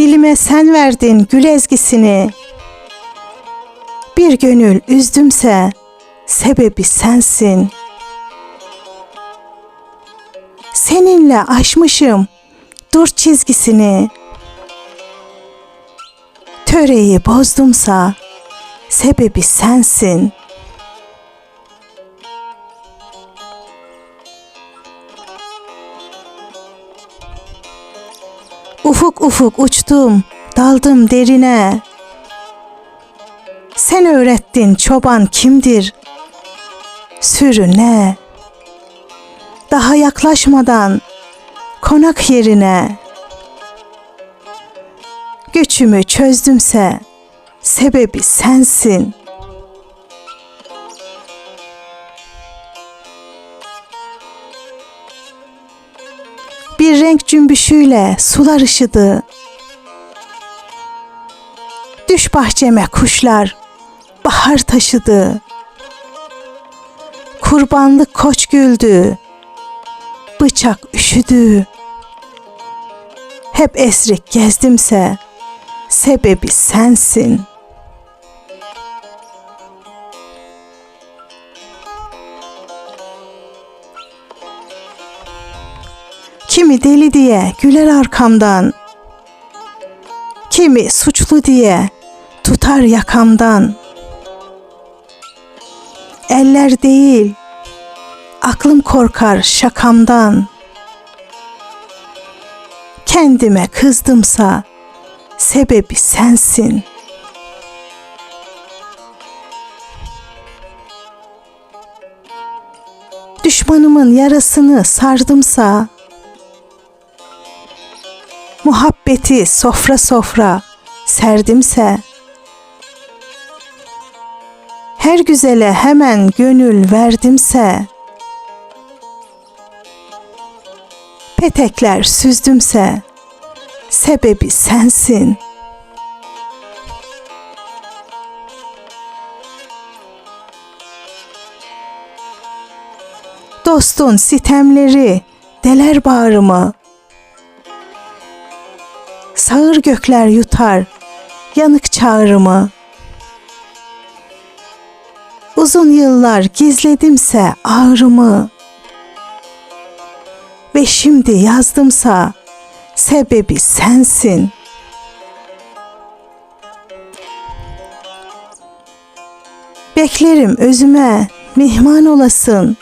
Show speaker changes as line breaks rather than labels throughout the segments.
Dilime sen verdin gül ezgisini. Bir gönül üzdümse sebebi sensin. Seninle aşmışım dur çizgisini. Töreyi bozdumsa sebebi sensin. Ufuk ufuk uçtum, daldım derine. Sen öğrettin çoban kimdir? Sürü ne? Daha yaklaşmadan konak yerine. Göçümü çözdümse sebebi sensin. Cümbüşüyle sular ışıdı. Düş bahçeme kuşlar bahar taşıdı. Kurbanlık koç güldü. Bıçak üşüdü. Hep esrik gezdimse sebebi sensin. Kimi deli diye güler arkamdan. Kimi suçlu diye tutar yakamdan. Eller değil, aklım korkar şakamdan. Kendime kızdımsa sebebi sensin. Düşmanımın yarasını sardımsa muhabbeti sofra sofra serdimse her güzele hemen gönül verdimse petekler süzdümse sebebi sensin. Dostun sitemleri deler bağrımı. Sağır gökler yutar yanık çağrımı. Uzun yıllar gizledimse ağrımı ve şimdi yazdımsa sebebi sensin. Beklerim özüme mihman olasın.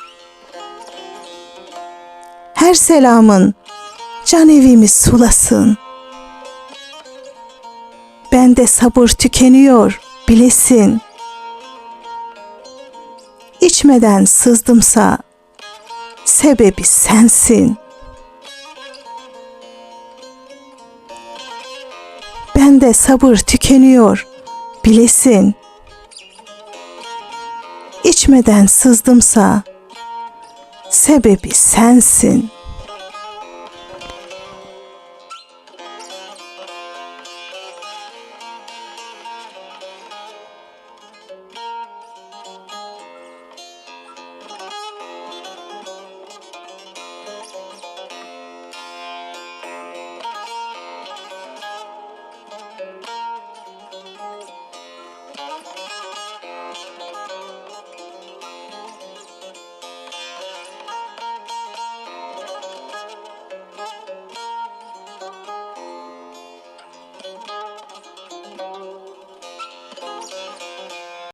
Her selamın can evimi sulasın. Bende sabır tükeniyor bilesin. İçmeden sızdımsa sebebi sensin. Bende sabır tükeniyor bilesin. İçmeden sızdımsa sebebi sensin.''